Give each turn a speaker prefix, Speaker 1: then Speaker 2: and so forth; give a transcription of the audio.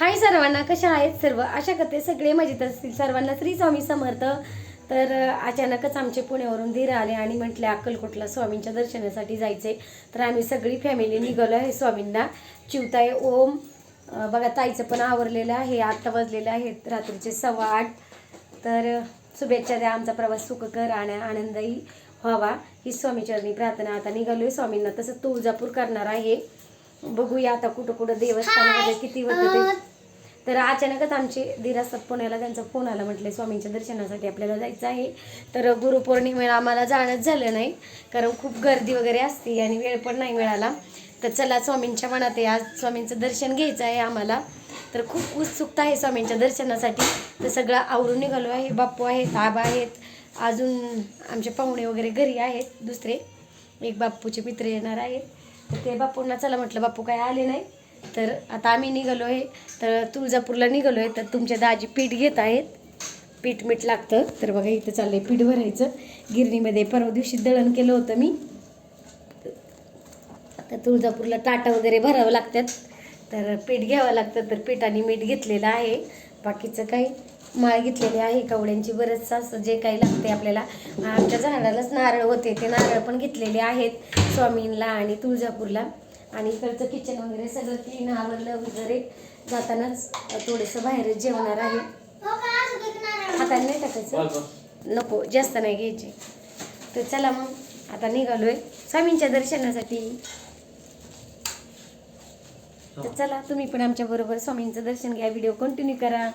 Speaker 1: हाय सर्वांना कशा आहेत सर्व? आशा करते सगळे मजेत असतील. सर्वांना श्री स्वामी समर्थ. तर अचानकच आमचे पुण्यावरून धीर आले आणि म्हटले अक्कलकोटला स्वामींच्या दर्शनासाठी जायचे तर आम्ही सगळी फॅमिली निघालो आहे स्वामींना. चिवताय ओम. बघा ताईचं पण आवरलेलं आहे. आत्ता वाजलेलं आहेत रात्रीचे सव्वा आठ. तर शुभेच्छा द्या आमचा प्रवास सुखकर आणि आनंदही व्हावा. ही स्वामीचरणी प्रार्थना आता निघालोय स्वामींना. तसं तुळजापूर करणार आहे. बघूया आता कुठं कुठं देवस्थानामध्ये किती होतं ते. तर अचानकच आमचे धीर असतात पुण्याला त्यांचा फोन आला म्हटले स्वामींच्या दर्शनासाठी आपल्याला जायचं आहे. तर गुरुपौर्णिमेला आम्हाला जाणंच झालं नाही कारण खूप गर्दी वगैरे असते आणि वेळ पण नाही मिळाला. तर चला स्वामींच्या मनात आहे आज स्वामींचं दर्शन घ्यायचं आहे आम्हाला. तर खूप उत्सुकता आहे स्वामींच्या दर्शनासाठी. तर सगळं आवरून निघालो आहे बाप्पू आहेत आबा आहेत अजून आमचे पाहुणे वगैरे घरी आहेत दुसरे. एक बाप्पूचे मित्र येणार आहेत. तर ते बापूंना चला म्हटलं बापू काय आले नाही. तर आता आम्ही निघालो आहे तर तुळजापूरला निघालो आहे तर तुमच्या दाजी पीठ घेत आहेत. पीठ मीठ लागतं. तर बघा इथं चाललं आहे पीठ भरायचं. गिरणीमध्ये परवा दिवशी दळण केलं होतं मी. आता तुळजापूरला ताटं वगैरे भरावं लागतात. तर पीठ घ्यावं लागतं. तर पीठ आणि मीठ घेतलेलं आहे. बाकीचं काही माळ घेतलेली आहे. कवड्यांची बरंचसं असं जे काही लागते आपल्याला. आमच्या झाडालाच नारळ होते. ते नारळ पण घेतलेले आहेत स्वामींना आणि तुळजापूरला. आणि इकडचं किचन वगैरे सगळं क्लीन आवरलं वगैरे. जातानाच थोडंसं बाहेर जेवणार आहे. हाताने नाही टाकायचं. नको जास्त नाही घ्यायचे. तर चला मग आता निघालोय. स्वामींच्या दर्शनासाठी. तर चला तुम्ही पण आमच्या बरोबर स्वामींचं दर्शन घ्या व्हिडिओ कंटिन्यू करा.